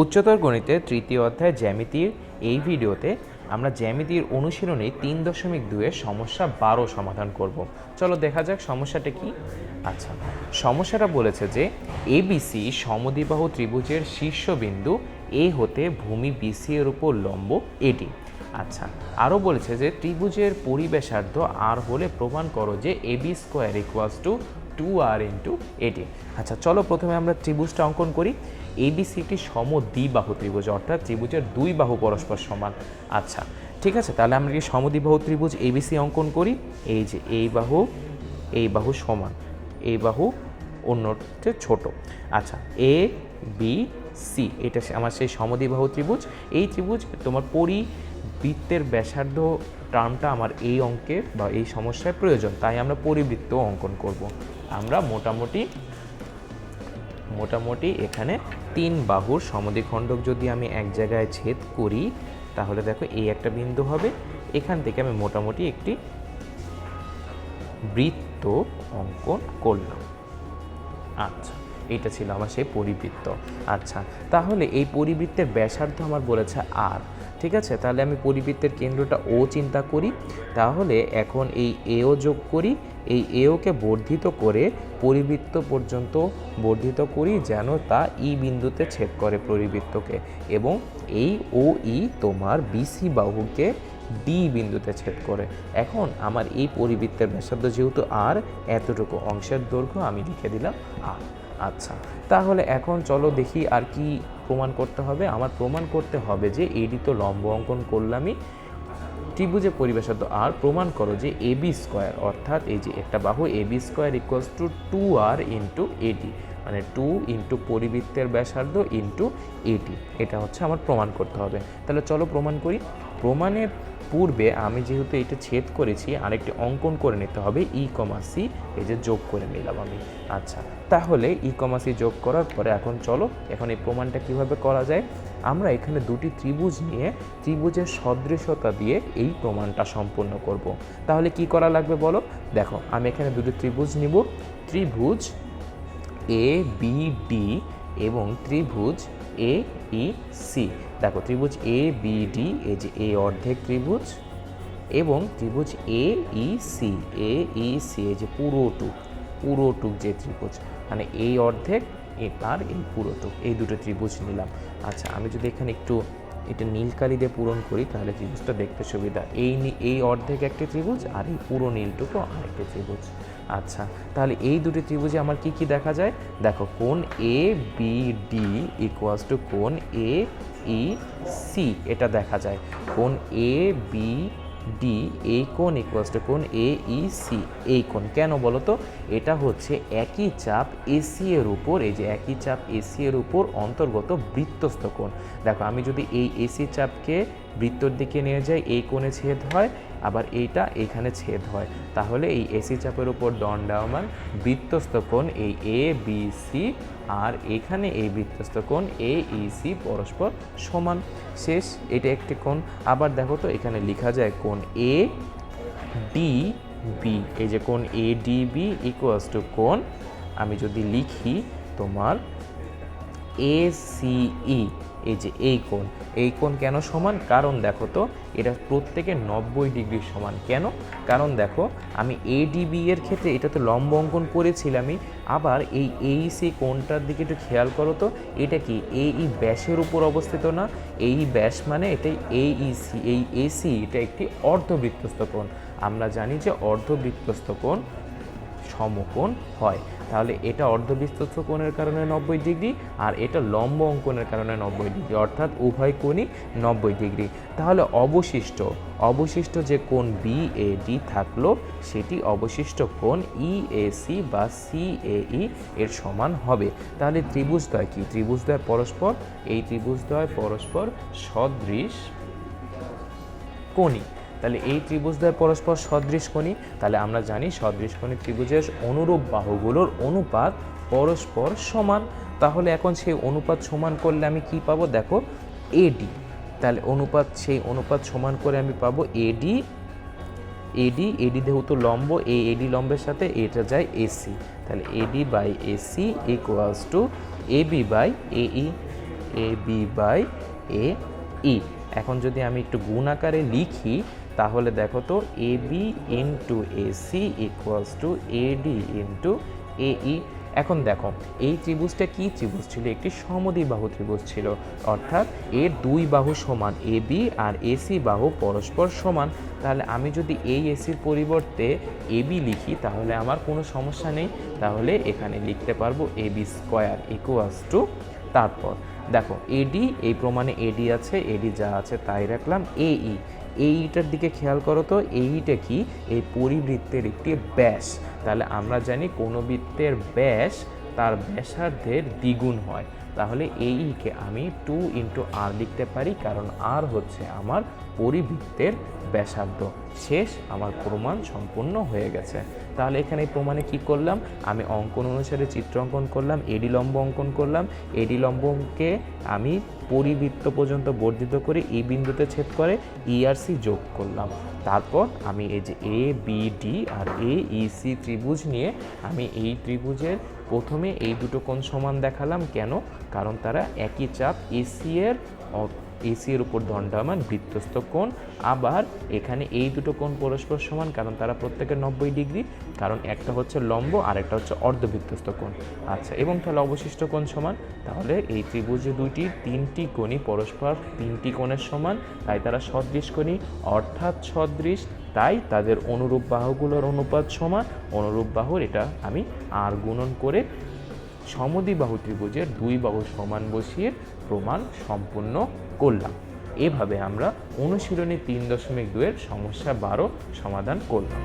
উচ্চতর গণিতের তৃতীয় অধ্যায় জ্যামিতির এই ভিডিওতে আমরা জ্যামিতির অনুশীলনে তিন দশমিক দুয়ের সমস্যা বারো সমাধান করব। চলো দেখা যাক সমস্যাটা কি। আচ্ছা সমস্যাটা বলেছে যে এবিসি সমদ্বিবাহু ত্রিভুজের শীর্ষবিন্দু এ হতে ভূমি বিসি এর উপর লম্ব এটি। আচ্ছা আরও বলেছে যে ত্রিভুজের পরিবেশার্ধ আর হলে প্রমাণ করো যে AB square equals to two R into AT আচ্ছা চলো প্রথমে আমরা ত্রিভুজটা অঙ্কন করি। এবিসি একটি সম দ্বিবাহু ত্রিভুজ, অর্থাৎ ত্রিভুজের দুই বাহু পরস্পর সমান। আচ্ছা ঠিক আছে? তাহলে আমরা কি সমদ্বিবাহু ত্রিভুজ এবিসি অঙ্কন করি? এই যে এই বাহু এই বাহু সমান। এই বাহু অন্যটা ছোট। আচ্ছা এ বি সি এটা আমার সেই সমদ্বিবাহু ত্রিভুজ। এই ত্রিভুজ তোমার পরিবৃত্তের ব্যাসার্ধ টার্মটা আমার এই অঙ্কে বা এই সমস্যায় প্রয়োজন, তাই আমরা পরিবৃত্ত অঙ্কন করব। আমরা মোটামুটি মোটামুটি এখানে তিন বাহুর সমদ্বিখণ্ডক যদি আমি এক জায়গায় ছেদ করি, তাহলে দেখো এই একটা বিন্দু হবে। এখান থেকে আমি মোটামুটি একটি বৃত্ত অঙ্কন করলাম। আচ্ছা এটা ছিল আমার সেই পরিবৃত্ত। আচ্ছা তাহলে এই পরিবৃত্তের ব্যাসার্ধ আমার বলেছে আর। ঠিক আছে? তাহলে আমি পরিবৃত্তের কেন্দ্রটা ও চিন্তা করি। তাহলে এখন এই এও যোগ করি। এই এওকে বর্ধিত করে পরিবৃত্ত পর্যন্ত বর্ধিত করি যেন তা ই বিন্দুতে ছেদ করে পরিবৃত্তকে। এবং এই ও ই তোমার বিসি বাহুকে ডি বিন্দুতে ছেদ করে। এখন আমার এই পরিবৃত্তের ব্যাসার্ধ যেহেতু আর এতটুকু অংশের দৈর্ঘ্য আমি লিখে দিলাম আর আচ্ছা তাহলে এখন চলো দেখি আর কি প্রমাণ করতে হবে। আমার প্রমাণ করতে হবে যে এডি তো লম্ব অঙ্কন করলামই। ত্রিভুজের পরিবেশার্ধ আর প্রমাণ করো যে এ বি স্কোয়ার অর্থাৎ এই যে একটা বাহু A B square equals to two R into AD মানে টু ইন্টু পরিবৃত্তের ব্যাসার্ধ ইন্টু এটি এটা হচ্ছে আমার প্রমাণ করতে হবে। তাহলে চলো প্রমাণ করি। প্রমাণের পূর্বে আমি যেহেতু এটা ছেদ করেছি, আরেকটি অঙ্কন করে নিতে হবে, ই কমা সি, এই যে যোগ করে নিলাম আমি। আচ্ছা তাহলে ই কমা সি যোগ করার পরে এখন চলো, এখন এই প্রমাণটা কীভাবে করা যায়? আমরা এখানে দুটি ত্রিভুজ নিয়ে ত্রিভুজের সদৃশতা দিয়ে এই প্রমাণটা সম্পূর্ণ করব। তাহলে কি করা লাগবে বলো? দেখো, আমি এখানে দুটি ত্রিভুজ নিব, ত্রিভুজ এ বি ডি এবং ত্রিভুজ এ ই সি দেখো, ত্রিভুজ এ বি ডি এই যে এ অর্ধেক ত্রিভুজ এবং ত্রিভুজ এ ই সি এ ই সি এই যে পুরোটুক পুরোটুক যে ত্রিভুজ। মানে এই অর্ধেক, এ আর এই পুরোটুক এই দুটো ত্রিভুজ নিলাম। আচ্ছা আমি যদি এখানে একটু এটা নীল কালি দিয়ে পূরণ করি, তাহলে ত্রিভুজটা দেখতে সুবিধা। এই এই অর্ধেক একটি ত্রিভুজ আর এই পুরো নীলটুকু আরেকটি ত্রিভুজ। আচ্ছা তাহলে এই দুটি ত্রিভুজে আমার কি কি দেখা যায়? দেখো কোন A B D equals to কোণ এ ই সি এটা দেখা যায়। কোন এ বি ডি এই কোণ ইকুয়ালস টু কোণ এ ই সি এই কোণ। কেন বলো তো? এটা হচ্ছে একই চাপ এসি এর উপর, এই যে একই চাপ এসি এর উপর অন্তর্গত বৃত্তস্থ কোণ। দেখো, আমি যদি এই এসি চাপকে বৃত্তর দিকে নিয়ে যায়, এই কোণে ছেদ হয়, আবার এইটা এখানে ছেদ হয়। তাহলে এই এসি চাপের উপর দণ্ডায়মান বৃত্তস্থ কোণ এই এ, বি, সি, আর এখানে এই বৃত্তস্থ কোণ এ, ই, সি পরস্পর সমান। শেষ, এটা একটি কোণ। আবার দেখো তো, এখানে লেখা যায় কোণ এ, ডি, বি। এই যে কোণ A, D, B equals to কোণ, আমি যদি লিখি তোমার এ সিই এই যে এই কোণ এই কোণ কেন সমান? কারণ দেখো তো, এটা প্রত্যেকে নব্বই ডিগ্রি সমান। কেন? কারণ দেখো, আমি এডিবি এর ক্ষেত্রে এটা তো লম্ব অঙ্কন করেছিলামই, আবার এই এইসি কোণটার দিকে একটু খেয়াল করো তো, এটা কি এই ব্যাসের উপর অবস্থিত না? এই ব্যাস মানে এটাই এইসি এই এসি এটা একটি অর্ধবৃত্তস্থ কোণ। আমরা জানি যে অর্ধবৃত্তস্থ কোণ সমকোণ হয়। তাহলে এটা অর্ধবিস্তস্ত কোণের কারণে নব্বই ডিগ্রি আর এটা লম্ব অঙ্কনের কারণে নব্বই ডিগ্রি, অর্থাৎ উভয় কোণই নব্বই ডিগ্রি। তাহলে অবশিষ্ট অবশিষ্ট যে কোণ বি এ ডি থাকল, সেটি অবশিষ্ট কোণ ই এ সি বা সি এ ই এর সমান হবে। তাহলে ত্রিভুজদ্বয় কি? ত্রিভুজদ্বয় পরস্পর, এই ত্রিভুজদ্বয় পরস্পর সদৃশ কোণী তাহলে এই ত্রিভুজদ্বয় পরস্পর সদৃশ কোণী। তাহলে আমরা জানি সদৃশ কোণী ত্রিভুজের অনুরূপ বাহুগুলোর অনুপাত পরস্পর সমান। তাহলে এখন সেই অনুপাত সমান করলে আমি কি পাবো? দেখো এডি তাহলে অনুপাত, সেই অনুপাত সমান করে আমি পাবো এডি এডি এডি যেহেতু লম্ব এই এডি লম্বের সাথে এটা যায় এসি তাহলে AD by AC equals to AB by এই A B by A E এখন যদি আমি একটু গুণ আকারে লিখি তাহলে দেখো তো A B into A C equals to A D into A E এখন দেখো, এই ত্রিভুজটা কি ত্রিভুজ ছিল? একটি সমদ্বিবাহু ত্রিভুজ ছিল। অর্থাৎ এর দুই বাহু সমান এ বি আর এসি বাহু পরস্পর সমান। তাহলে আমি যদি এই এসির পরিবর্তে এ বি লিখি, তাহলে আমার কোনো সমস্যা নেই। তাহলে এখানে লিখতে পারব A B square equals to তারপর। দেখো এডি এই প্রমাণে এডি আছে এডি যা আছে তাই রাখলাম এই এইটার দিকে খেয়াল করো তো, এইটা কি? এই পরিবৃত্তের একটি ব্যাস। তাহলে আমরা জানি কোনো বৃত্তের ব্যাস তার ব্যাসার্ধের দ্বিগুণ হয়। তাহলে এইকে আমি টু ইন্টু আর লিখতে পারি, কারণ আর হচ্ছে আমার পরিবৃত্তের ব্যাসার্ধ। শেষ, আমার প্রমাণ সম্পূর্ণ হয়ে গেছে। তাহলে এখানে প্রমাণে কি করলাম? আমি অঙ্কন অনুসারে চিত্র অঙ্কন করলাম এডি লম্ব অঙ্কন করলাম। এডি লম্বকে আমি পরিবৃত্ত পর্যন্ত বর্ধিত করে এই বিন্দুতে ছেদ করে ইআরসি যোগ করলাম। তারপর আমি এই যে এ বি ডি আর এ ই সি ত্রিভুজ নিয়ে আমি এই ত্রিভুজের প্রথমে এই দুটো কোণ সমান দেখালাম। কেন? কারণ তারা একই চাপ এসি এর এসি এর উপর দণ্ডায়মান বৃত্তস্থ কোণ। আবার এখানে এই দুটো কোণ পরস্পর সমান, কারণ তারা প্রত্যেকের নব্বই ডিগ্রি। কারণ একটা হচ্ছে লম্ব আর একটা হচ্ছে অর্ধবৃত্তস্থ কোণ। আচ্ছা এবং তাহলে অবশিষ্ট কোণ সমান? তাহলে এই ত্রিভুজে দুইটি, তিনটি কোণই পরস্পর তিনটি কোণের সমান। তাই তারা সদৃশ কোণী অর্থাৎ সদৃশ। তাই তাদের অনুরূপ বাহুগুলোর অনুপাত সমান। অনুরূপ বাহুর এটা আমি আর গুণন করে সমদ্বিবাহু ত্রিভুজের দুই বাহু সমান বসিয়ে প্রমাণ সম্পূর্ণ করলাম। এভাবে আমরা অনুশীলনী তিন দশমিক দুয়ের সমস্যা বারো সমাধান করলাম।